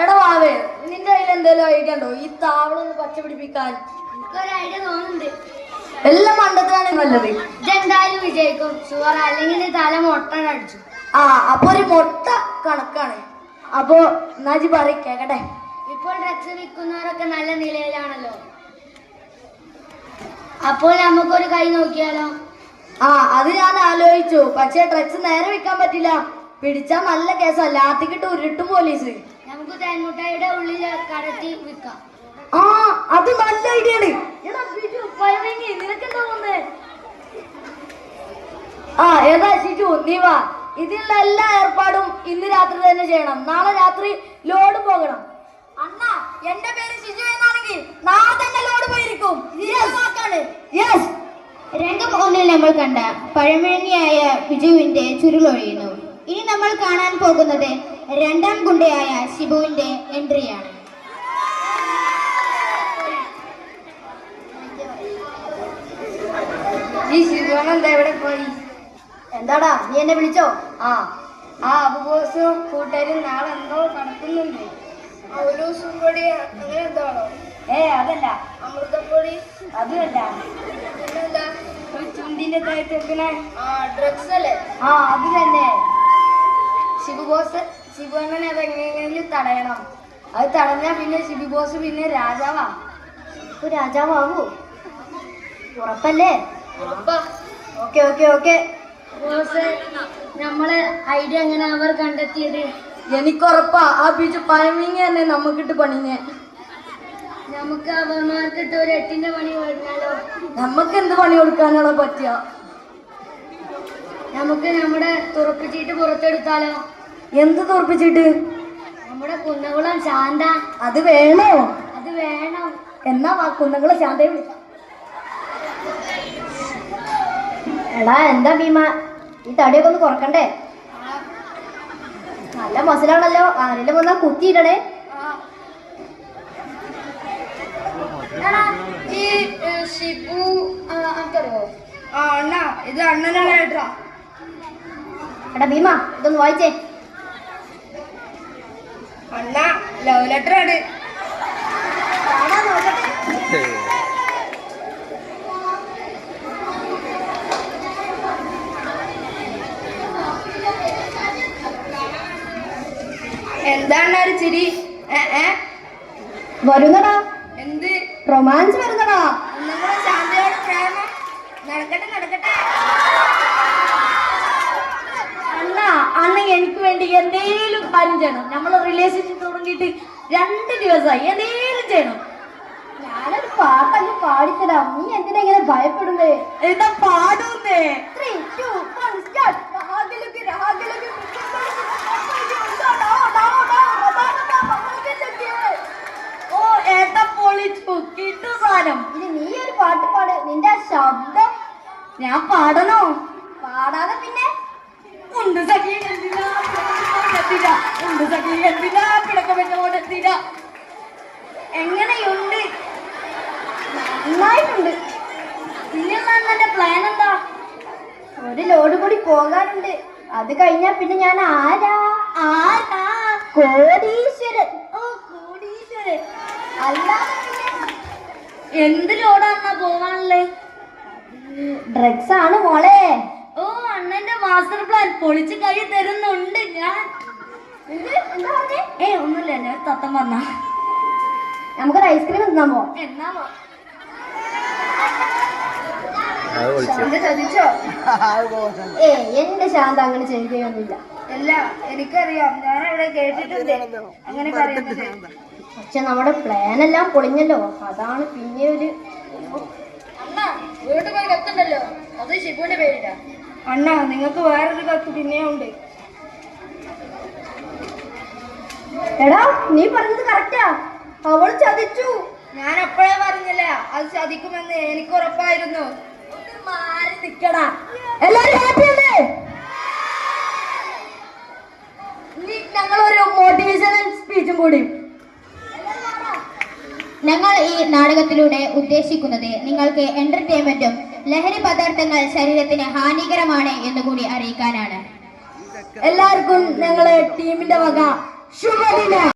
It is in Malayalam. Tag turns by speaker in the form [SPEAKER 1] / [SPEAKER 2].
[SPEAKER 1] എടാ വാവേ നിന്റെ കയ്യിൽ എന്തെങ്കിലും ഐഡിയ ഉണ്ടോ? ഈ താവളം ഒന്ന് പച്ച പിടിപ്പിക്കാൻ.
[SPEAKER 2] ഐഡിയ തോന്നുന്നുണ്ട്.
[SPEAKER 1] എല്ലാം മണ്ടത്താണ് നല്ലത്.
[SPEAKER 2] ഇതെന്തായാലും വിജയിക്കും. ഷുവർ അല്ലെങ്കിൽ തല മുട്ട അടിച്ചു.
[SPEAKER 1] ആ അപ്പൊ ഒരു മൊട്ട കണക്കാണ്. അപ്പോ നാജി പറ കേക്കട്ടെ?
[SPEAKER 2] ഇപ്പോൾ ഡ്രഗ്സ് വിൽക്കുന്നവരൊക്കെ നല്ല നിലയിലാണല്ലോ. അപ്പോൾ നമുക്കൊരു കൈ നോക്കിയാലോ?
[SPEAKER 1] ആ അത് ഞാൻ ആലോചിച്ചു. പക്ഷെ ഡ്രഗ്സ് നേരെ വിൽക്കാൻ പറ്റില്ല. പിടിച്ചാ നല്ല കേസാ. ലാത്തിക്കിട്ട് ഉരുട്ടും പോലീസ്.
[SPEAKER 2] നമുക്ക് തേൻമുട്ടയുടെ ഉള്ളിൽ കടത്തി വിൽക്കാം.
[SPEAKER 1] ആ അത് നല്ല ഐഡിയ ആണ്. ആ ഏതാ ശിജു നീ വാ. ഇതിനുള്ള എല്ലാ ഏർപ്പാടും ഇന്ന് രാത്രി തന്നെ ചെയ്യണം. നാളെ രാത്രി ലോഡ് പോകണം. അണ്ണ എന്റെ പേര് ശിജു എന്നാണെങ്കിൽ നാളെ തന്നെ ലോഡ് പോയിരിക്കും.
[SPEAKER 3] രംഗം ഒന്നിൽ നമ്മൾ കണ്ട പഴമേണിയായ വിജുവിന്റെ ചുരുളൊഴിയുന്നു. ഇനി നമ്മൾ കാണാൻ പോകുന്നത് രണ്ടാം ഗുണ്ടയായ ശിബുവിന്റെ എൻട്രിയാണ്.
[SPEAKER 1] ഈ ശിവൻ എന്താ ഇവിടെ പോയി? എന്താടാ നീ എന്നെ വിളിച്ചോ? ആ. ആ അബുബോസും കൂട്ടുകാരും നാളെ എന്തോ കടക്കുന്നുണ്ട്
[SPEAKER 2] ഔലൂസും അങ്ങനെ എന്താണോ
[SPEAKER 1] ഏ അതല്ല.
[SPEAKER 2] അമൃതപ്പൊടി?
[SPEAKER 1] അതുമല്ല.
[SPEAKER 2] പിന്നെന്താ?
[SPEAKER 1] ഒരു ചുണ്ടിന്റെ
[SPEAKER 2] ആ ഡ്രഗ്സ് അല്ലേ?
[SPEAKER 1] ആ അത് തന്നെ. ശിബു ബോസ് ശിബു അണ്ണനെ അതെങ്ങനെയെങ്കിലും തടയണം? അത് തടഞ്ഞാ പിന്നെ ശിബു ബോസ് പിന്നെ രാജാവാ. ഇപ്പൊ രാജാവൂ ഉറപ്പല്ലേ?
[SPEAKER 2] ഉറപ്പാ.
[SPEAKER 1] Okay okay okay.
[SPEAKER 2] ബോസ് നമ്മളെ ഐഡിയ എങ്ങനെ അവർ കണ്ടെത്തിയത്?
[SPEAKER 1] എനിക്കുറപ്പാ. ആ ബീച്ച് പഴമീങ്ങ തന്നെ നമുക്കിട്ട് പണിഞ്ഞേ.
[SPEAKER 2] നമുക്ക് അവർമാർക്കിട്ട് ഒരു എട്ടിന്റെ പണി കൊടുക്കാലോ?
[SPEAKER 1] നമുക്ക് എന്ത് പണി കൊടുക്കാനാണോ പറ്റുക
[SPEAKER 2] നമുക്ക് നമ്മുടെ തുറപ്പിച്ചിട്ട് പുറത്തെടുത്താലോ?
[SPEAKER 1] എന്ത് തുറപ്പിച്ചിട്ട്?
[SPEAKER 2] നമ്മുടെ കുന്നകുളം ശാന്ത.
[SPEAKER 1] അത് വേണോ?
[SPEAKER 2] അത് വേണം.
[SPEAKER 1] എന്നാ വാ കുന്നകുളം ശാന്തയെ വിളിക്കാം. എടാ എന്താ ഭീമ? ഈ തടിയൊക്കെ ഒന്ന് കുറക്കണ്ടേ? നല്ല മസിലാണല്ലോ. ആരെല്ലാം വന്നാ കുത്തിയിടണേ.
[SPEAKER 2] ഈ ഷിബു ആ, അനക്കറിയോ
[SPEAKER 1] ആ അണ്ണ ഇത് അണ്ണനാണ് ഏട്ടാ
[SPEAKER 3] എടാ ഭീമ ഇതൊന്ന് വായിച്ചേ.
[SPEAKER 1] അണ്ണ ലവ് ലെറ്റർ ആണ്. എന്താണ് ഒരു ചിരി?
[SPEAKER 3] വരുന്നടാ.
[SPEAKER 1] എന്ത്?
[SPEAKER 3] റൊമാൻസ് വരുന്നടാ.
[SPEAKER 1] നമ്മുടെ ശാന്തയോട് പ്രേമം. നടക്കട്ടെ നടക്കട്ടെ അണ്ണ അണ്ണ എനിക്ക് വേണ്ടി എന്തേലും കാര്യം ചെയ്യണം. നമ്മൾ റിലേഷൻഷിപ്പ് തുടങ്ങിയിട്ട് രണ്ട് ദിവസമായി എന്തേലും ചെയ്യണം.
[SPEAKER 3] ഞാനൊരു പാട്ടങ്ങ് പാടിത്തരാം. നീ എന്തിനാ ഇങ്ങനെ ഭയപ്പെടുന്നേ?
[SPEAKER 1] എന്താ പാടുന്നേ?
[SPEAKER 3] ത്രീ ടു വൺ സ്റ്റാർട്ട്
[SPEAKER 1] ഓ ഏട്ട പൊളിച്ചു കിട്ടു സാധനം.
[SPEAKER 3] ഇനി നീ ഒരു പാട്ട് പാട്. നിന്റെ ശബ്ദം
[SPEAKER 1] ഞാൻ പാടണോ?
[SPEAKER 3] പാടാതെ പിന്നെ.
[SPEAKER 1] ഉണ്ട് സഖി എന്തിനാ പിടക്കമെന്നോടെത്തില്ല ഉണ്ട് സഖി എന്തിനാ പിടക്കമെന്നോടെത്തില്ല എങ്ങനെയുണ്ട്?
[SPEAKER 3] നന്നായിട്ടുണ്ട്.
[SPEAKER 1] പിന്നെ പ്ലാൻ എന്താ?
[SPEAKER 3] ഒരു ലോഡ് കൂടി പോകാനുണ്ട്. അത് കഴിഞ്ഞാ പിന്നെ ഞാൻ ആരാ?
[SPEAKER 1] ആരാ?
[SPEAKER 3] കോടീശ്വരൻ.
[SPEAKER 1] ഓ കോടീശ്വരൻ.
[SPEAKER 3] പിന്നെ
[SPEAKER 1] എന്ത് ലോഡാന്നാ പോവാനല്ലേ
[SPEAKER 3] ഡ്രഗ്സ് ആണ് മോളെ.
[SPEAKER 1] ഓ അണ്ണന്റെ മാസ്റ്റർ പ്ലാൻ പൊളിച്ച് കൈ തരുന്നുണ്ട് ഞാൻ.
[SPEAKER 3] എന്താ
[SPEAKER 1] ഏ ഒന്നുമില്ല ഞാൻ തത്തം വന്ന.
[SPEAKER 3] നമുക്കൊരു ഐസ്ക്രീം തിന്നാൻ എന്നാമോ ചതിച്ചോ ഏ എന്റെ ശാന്ത അങ്ങനെ ചെയ്യുകയൊന്നുമില്ല
[SPEAKER 1] അല്ല എനിക്കറിയാം. ഞാൻ അവിടെ കേട്ടിട്ടുണ്ട് അങ്ങനെ പറയുന്നത്.
[SPEAKER 3] പക്ഷെ നമ്മുടെ പ്ലാൻ എല്ലാം പൊളിഞ്ഞല്ലോ. അതാണ് പിന്നെ ഒരു
[SPEAKER 2] അണ്ണ വീട്ടിൽ പോയി കത്തുണ്ടല്ലോ. അത് ശിബുവിന്റെ പേരില്ല
[SPEAKER 1] അണ്ണ നിങ്ങൾക്ക് വേറൊരു കത്ത് പിന്നെയുണ്ട്.
[SPEAKER 3] എടാ നീ പറഞ്ഞത് കറക്റ്റാ അവൾ ചതിച്ചു.
[SPEAKER 1] ഞാൻ അപ്പോഴേ പറഞ്ഞില്ല അത് ചതിക്കുമെന്ന് എനിക്ക് ഉറപ്പായിരുന്നു. മാറി നിക്കടാ. എല്ലാരും ഹാപ്പി അല്ലേ? ഞങ്ങൾ ഞങ്ങളൊരു മോട്ടിവേഷണൽ സ്പീച്ചും കൂടി.
[SPEAKER 3] ഞങ്ങൾ ഈ നാടകത്തിലൂടെ ഉദ്ദേശിക്കുന്നത് നിങ്ങൾക്ക് എന്റർടൈൻമെന്റും ലഹരി പദാർത്ഥങ്ങൾ ശരീരത്തിന് ഹാനികരമാണ് എന്നുകൂടി അറിയിക്കാനാണ്.
[SPEAKER 1] എല്ലാവർക്കും ഞങ്ങളെ ടീമിന്റെ വക 是我的吗？